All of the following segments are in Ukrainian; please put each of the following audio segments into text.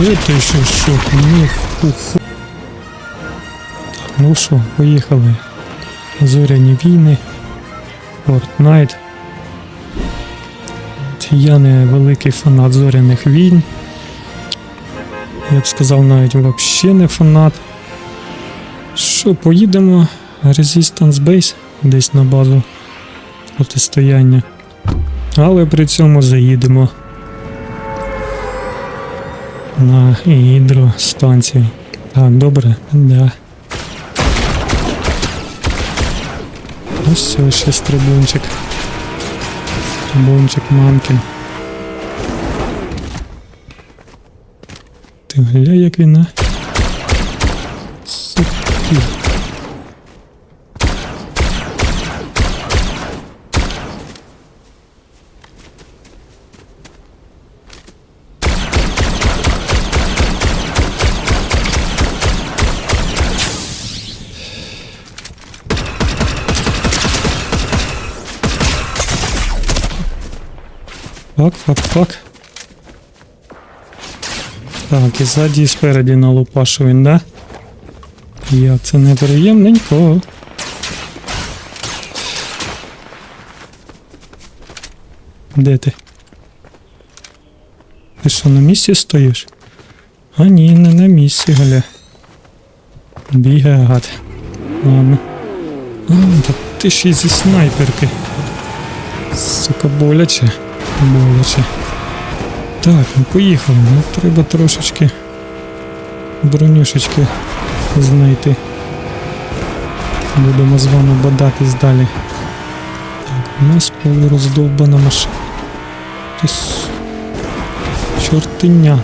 Это ще що? Ну, фу, фу. Ну що, поїхали. Зоряні війни. Fortnite. Я не великий фанат зоряних війн. Я б сказав, навіть взагалі не фанат. Що, поїдемо Resistance Base десь на базу протистояння. Але при цьому заїдемо на гідростанції. Так, добре, да. Ось все, ще стрибунчик. Стрибунчик мамкин. Ти гля, як він, а? Суки. Фак, фак, фак. Так, і ззаді і спереді налупашу він, да? Як це неприємненько. Де ти? Ти що, на місці стоїш? А ні, не на місці, Галя. Бігає гад. Ладно. А, та ти ще й зі снайперки. Сука, боляче. Боляче. Так, ну поїхали. Ну, треба трошечки бронюшечки знайти. Будемо з вами бодатись далі. Так, у нас полуроздовбана машина. Чортиня.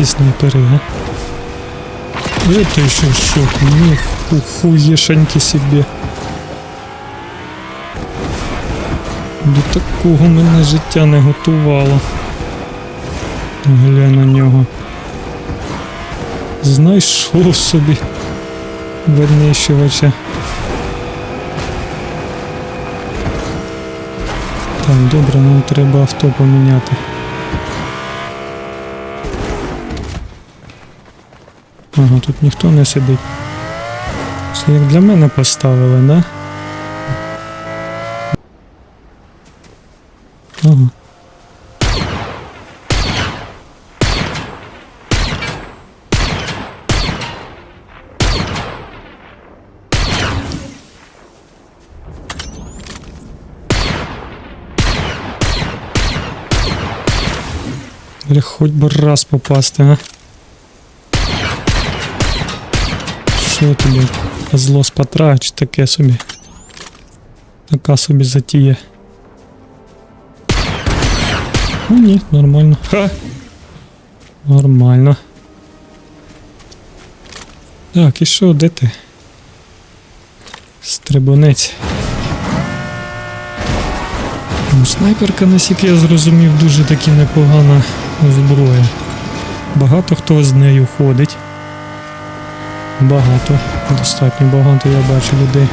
Ці снайпери, а? Это еще фу, хуешеньки себе. До такого мене життя не готувало. Глянь на нього. Знайшов собі винищувача. Так, добре, нам треба авто поміняти. Ага, тут ніхто не сидить. Це як для мене поставили, да? Ага. Хоч би раз попасти, а? Що тобі? Зло чи таке собі? Така собі затія. Ну ні, нормально. Ха! Нормально. Так, і що, де ти? Стрибунець. Ну, снайперка, наскільки я зрозумів, дуже таки непогана зброя. Багато хто з нею ходить. Багато, достатньо багато я бачу людей.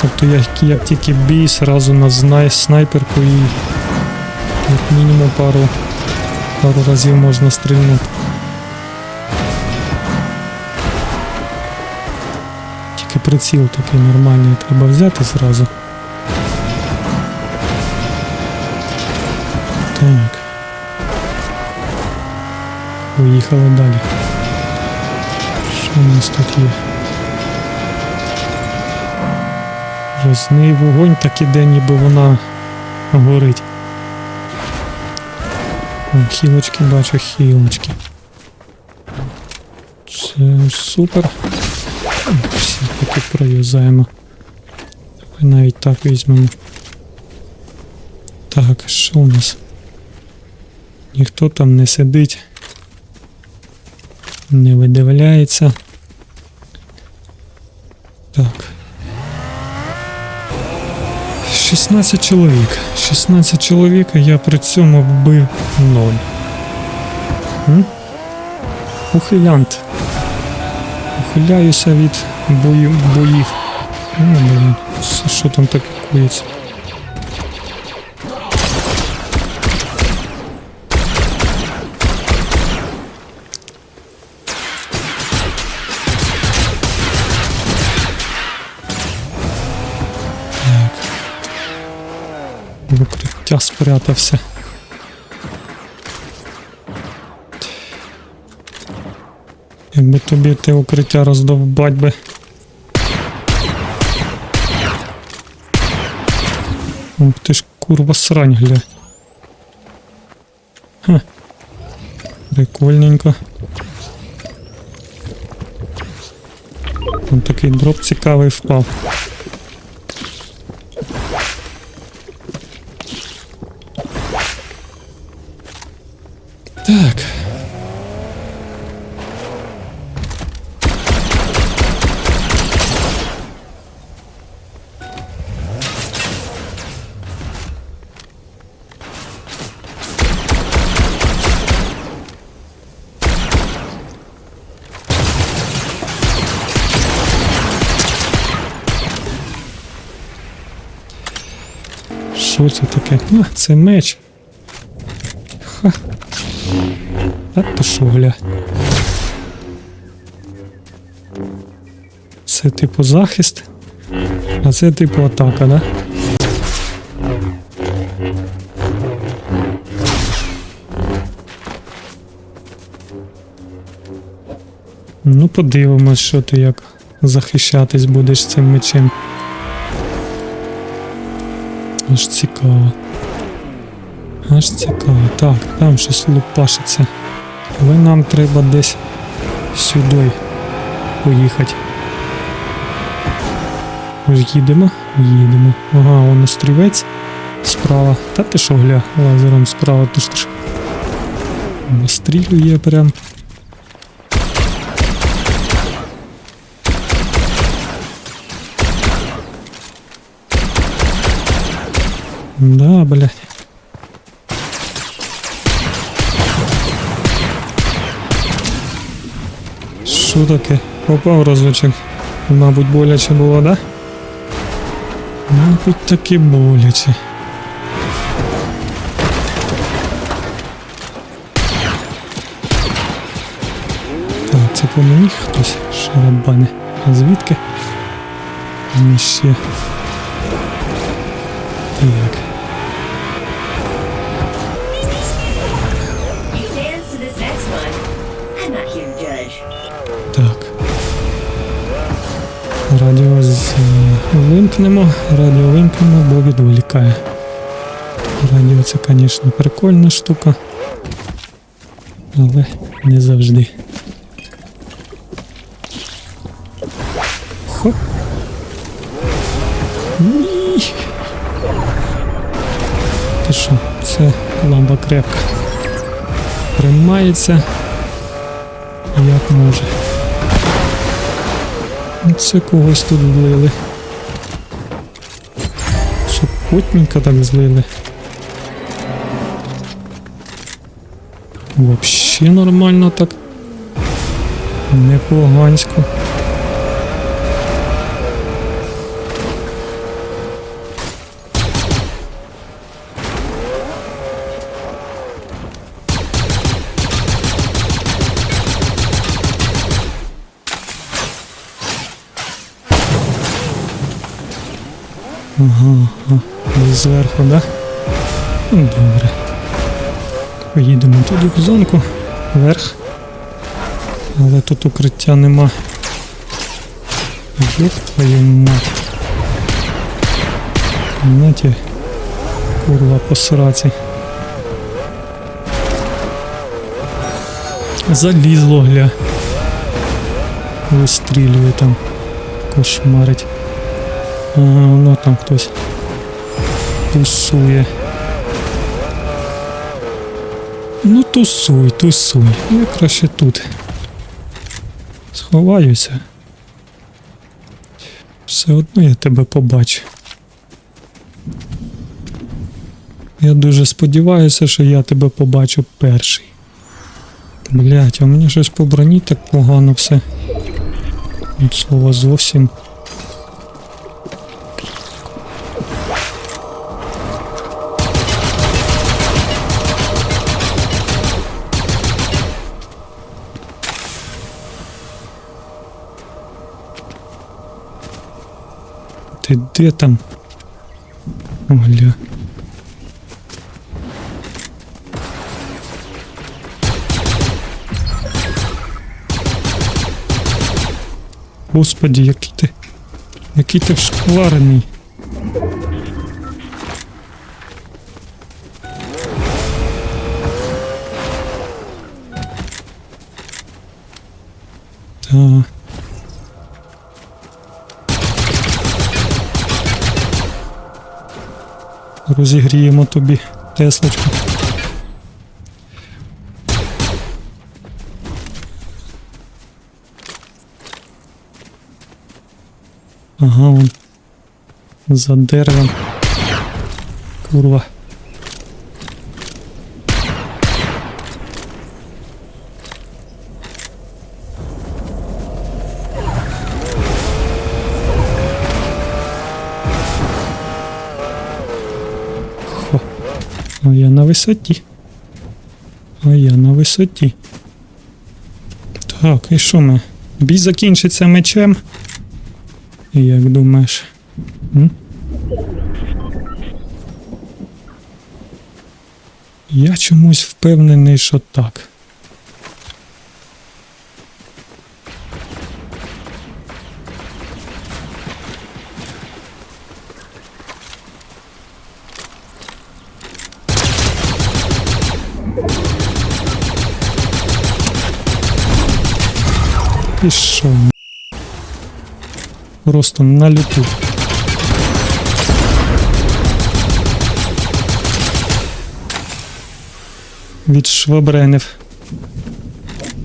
Тобто як, як тільки бій, сразу на снайперку і як мінімум пару, пару разів можна стрільнути. Тільки приціл такий нормальний треба взяти зразу. Так. Поїхали далі. У нас тут є? Розний вогонь так іде, ніби вона горить. Хілочки бачу, хілочки. Це супер. Всі таки проюзаємо. Навіть так візьмемо. Так, що у нас? Ніхто там не сидить. Не видивляється. Так. 16 чоловік. 16 чоловік, а я при цьому вбив 0. Ухилянт. Ухиляюся від бою, боїв. Ну, блін, що- там таке кується? В укриття спрятався. Якби тобі те укриття роздовбать би. Ух ти ж курва срань, гля. Ха. Прикольненько. Там такий дроп цікавий впав. Що це таке? А, це меч. Ха. А ти що, гля? Це типу захист, а це типу атака, да? Ну, подивимось, що ти як захищатись будеш цим мечем. Аж цікаво. Аж цікаво. Так, там щось лупашиться. Але нам треба десь сюди поїхати. Ми їдемо? Їдемо. Ага, вон острівець справа. Та ти що, гля, лазером справа, ти ти ж. Настрілює прям. Да, блядь. Що таке? Попав разочок. Мабуть, боляче було, да? Мабуть, таки боляче. Так, це по мені хтось шарабане. А звідки? Мені ще. Так. Вимкнемо, радіо вимкнемо, бо відволікає. Радіо це, звісно, прикольна штука. Але не завжди. Хоп. Ні. Ти що, це ламба крепка. Тримається як може. Ну, Це когось тут влили. Супутника так злили. Вообще нормально так. Непогансько. Ага, ага. Зверху, да? Ну, добре. Поїдемо туди в зонку, вверх. Але тут укриття нема. Ёб твою мать. Знаете, курва посраці. Залізло, гля. Вистрілює там. Кошмарить. Ага, воно там хтось тусує. Ну тусуй, тусуй. Я краще тут. Сховаюся. Все одно я тебе побачу. Я дуже сподіваюся, що я тебе побачу перший. Блять, а мені щось по броні так погано все. Від слова зовсім. Ти де там? Оля. Господи, який ти. Який ти вшкварений. Та. Розігріємо тобі Теслочку. Ага, вон. За деревом. Курва. Висоті. А я на висоті. Так, і що ми? Бій закінчиться мечем. Як думаєш? М? Я чомусь впевнений, що так. Пішов. Просто на люту. Від швабренів.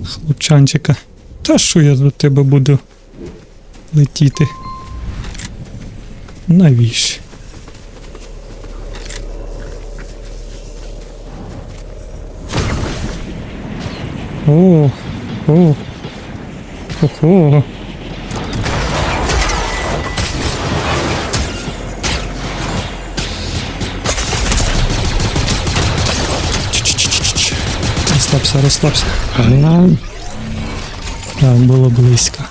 Хлопчанчика. Та що я до тебе буду летіти? Навіщо? О, о, ого. Чш-чш-чш-чш. Розслабся, розслабся. Так, було близько.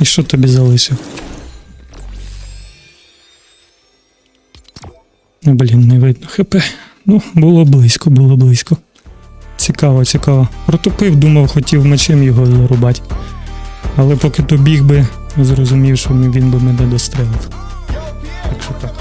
І що тобі залишив? Ну, блін, не видно ХП. Ну, було близько, було близько. Цікаво, цікаво. Протупив, думав, хотів мечем його зарубати. Але поки добіг би, зрозумів, що він би мене дострелив. Так що так.